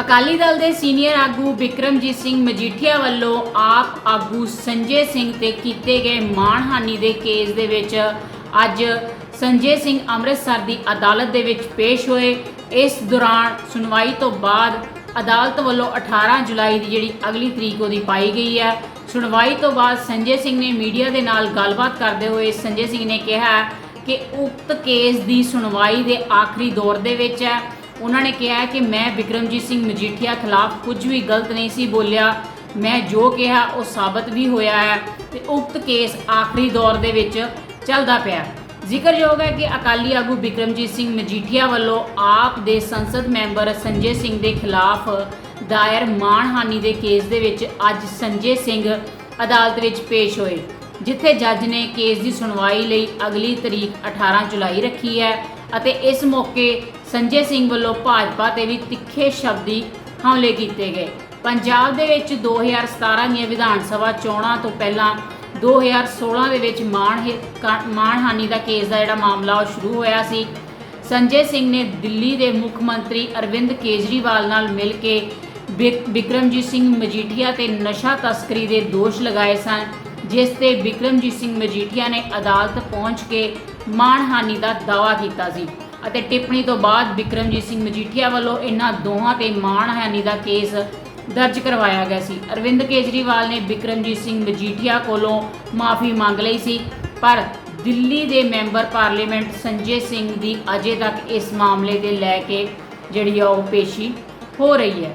ਅਕਾਲੀ ਦਲ ਦੇ ਸੀਨੀਅਰ ਆਗੂ ਬਿਕਰਮਜੀਤ ਸਿੰਘ ਮਜੀਠੀਆ ਵੱਲੋਂ ਆਪ ਆਗੂ ਸੰਜੇ ਸਿੰਘ ਤੇ ਕੀਤੇ ਗਏ ਮਾਣਹਾਨੀ ਦੇ ਕੇਸ ਦੇ ਵਿੱਚ ਅੱਜ ਸੰਜੇ ਸਿੰਘ ਅੰਮ੍ਰਿਤਸਰ ਦੀ ਅਦਾਲਤ ਦੇ ਵਿੱਚ ਪੇਸ਼ ਹੋਏ। ਇਸ ਦੌਰਾਨ ਸੁਣਵਾਈ ਤੋਂ ਬਾਅਦ ਅਦਾਲਤ ਵੱਲੋਂ 18 ਜੁਲਾਈ ਦੀ ਜਿਹੜੀ ਅਗਲੀ ਤਰੀਕ ਉਹਦੀ ਪਾਈ ਗਈ ਹੈ। ਸੁਣਵਾਈ ਤੋਂ ਬਾਅਦ ਸੰਜੇ ਸਿੰਘ ਨੇ ਮੀਡੀਆ ਦੇ ਨਾਲ ਗੱਲਬਾਤ ਕਰਦੇ ਹੋਏ ਸੰਜੇ ਸਿੰਘ ਨੇ ਕਿਹਾ ਕਿ ਉਕਤ ਕੇਸ ਦੀ ਸੁਣਵਾਈ ਦੇ ਆਖਰੀ ਦੌਰ ਦੇ ਵਿੱਚ ਹੈ। ਉਹਨਾਂ ਨੇ ਕਿਹਾ ਕਿ ਮੈਂ ਵਿਕਰਮਜੀਤ ਸਿੰਘ ਮਜੀਠੀਆ ਖਿਲਾਫ ਕੁਝ ਵੀ ਗਲਤ ਨਹੀਂ ਸੀ ਬੋਲਿਆ। ਮੈਂ ਜੋ ਕਿਹਾ, ਉਹ ਸਾਬਤ ਵੀ ਹੋਇਆ ਹੈ ਤੇ ਉਕਤ ਕੇਸ ਆਖਰੀ ਦੌਰ ਦੇ ਵਿੱਚ ਚੱਲਦਾ ਪਿਆ ਜ਼ਿਕਰਯੋਗ ਹੈ ਕਿ ਅਕਾਲੀ ਆਗੂ ਬਿਕਰਮਜੀਤ ਸਿੰਘ ਮਜੀਠੀਆ ਵੱਲੋਂ ਆਪ ਦੇ ਸੰਸਦ ਮੈਂਬਰ ਸੰਜੇ ਸਿੰਘ ਦੇ ਖਿਲਾਫ ਦਾਇਰ ਮਾਣਹਾਨੀ ਦੇ ਕੇਸ ਦੇ ਵਿੱਚ ਅੱਜ ਸੰਜੇ ਸਿੰਘ ਅਦਾਲਤ ਵਿੱਚ ਪੇਸ਼ ਹੋਏ, ਜਿੱਥੇ ਜੱਜ ਨੇ ਕੇਸ ਦੀ ਸੁਣਵਾਈ ਲਈ ਅਗਲੀ ਤਰੀਕ 18 ਜੁਲਾਈ ਰੱਖੀ ਹੈ ਅਤੇ ਇਸ ਮੌਕੇ ਸੰਜੇ ਸਿੰਘ ਵੱਲੋਂ ਭਾਜਪਾ ਤੇ ਵੀ ਤਿੱਖੇ ਸ਼ਬਦੀ ਹਮਲੇ ਕੀਤੇ ਗਏ। ਪੰਜਾਬ ਦੇ ਵਿੱਚ 2017 ਦੀਆਂ ਵਿਧਾਨ ਸਭਾ ਚੋਣਾਂ ਤੋਂ ਪਹਿਲਾਂ 2016 ਦੇ ਵਿੱਚ ਮਾਣ ਮਾਣਹਾਨੀ ਦਾ ਕੇਸ ਦਾ ਜਿਹੜਾ ਮਾਮਲਾ ਉਹ ਸ਼ੁਰੂ ਹੋਇਆ ਸੀ। ਸੰਜੇ ਸਿੰਘ ਨੇ ਦਿੱਲੀ ਦੇ ਮੁੱਖ ਮੰਤਰੀ ਅਰਵਿੰਦ ਕੇਜਰੀਵਾਲ ਨਾਲ ਮਿਲ ਕੇ ਬਿਕ- ਬਿਕਰਮਜੀਤ ਸਿੰਘ ਮਜੀਠੀਆ ਤੇ ਨਸ਼ਾ ਤਸਕਰੀ ਦੇ ਦੋਸ਼ ਲਗਾਏ ਸਨ, ਜਿਸ ਤੇ ਬਿਕਰਮਜੀਤ ਸਿੰਘ ਮਜੀਠੀਆ ਨੇ ਅਦਾਲਤ ਪਹੁੰਚ ਕੇ ਮਾਣਹਾਨੀ ਦਾ ਦਾਅਵਾ ਕੀਤਾ ਸੀ। ਅਤੇ ਟਿੱਪਣੀ ਤੋਂ ਬਾਅਦ ਬਿਕਰਮਜੀਤ ਸਿੰਘ ਮਜੀਠੀਆ ਵੱਲੋਂ ਇਹਨਾਂ ਦੋਹਾਂ ਤੇ ਮਾਣਹਾਨੀ ਦਾ ਕੇਸ ਦਰਜ ਕਰਵਾਇਆ ਗਿਆ ਸੀ। ਅਰਵਿੰਦ ਕੇਜਰੀਵਾਲ ਨੇ ਬਿਕਰਮਜੀਤ ਸਿੰਘ ਮਜੀਠੀਆ ਕੋਲੋਂ ਮਾਫੀ ਮੰਗ ਲਈ ਸੀ, ਪਰ ਦਿੱਲੀ ਦੇ ਮੈਂਬਰ ਪਾਰਲੀਮੈਂਟ ਸੰਜੇ ਸਿੰਘ ਦੀ ਅਜੇ ਤੱਕ ਇਸ ਮਾਮਲੇ ਦੇ ਲੈ ਕੇ ਜਿਹੜੀ ਆ ਉਹ ਪੇਸ਼ੀ ਹੋ ਰਹੀ ਹੈ।